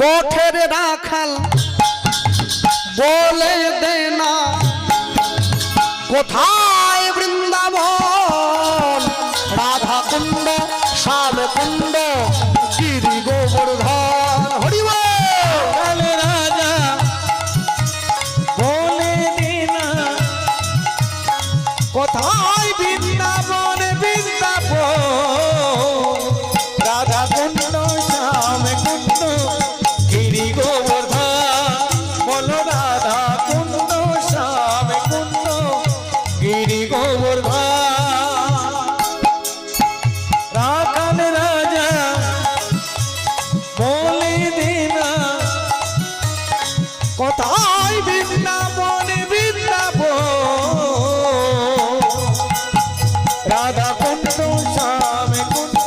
গোঠের রাখাল বলে দে না কোথায় বৃন্দাবন? রাধা কুণ্ড শ্যাম কুণ্ড গিরি গোবর্ধন হরিব রাজা বলে দিনা। কোথায় বৃন্দাবন বৃন্দাবন মোর রাখাল রাজা বলি দিনা কথায় বৃন্দাবন বৃন্দাবন? রাধা কুণ্ড স্বামী কুণ্ড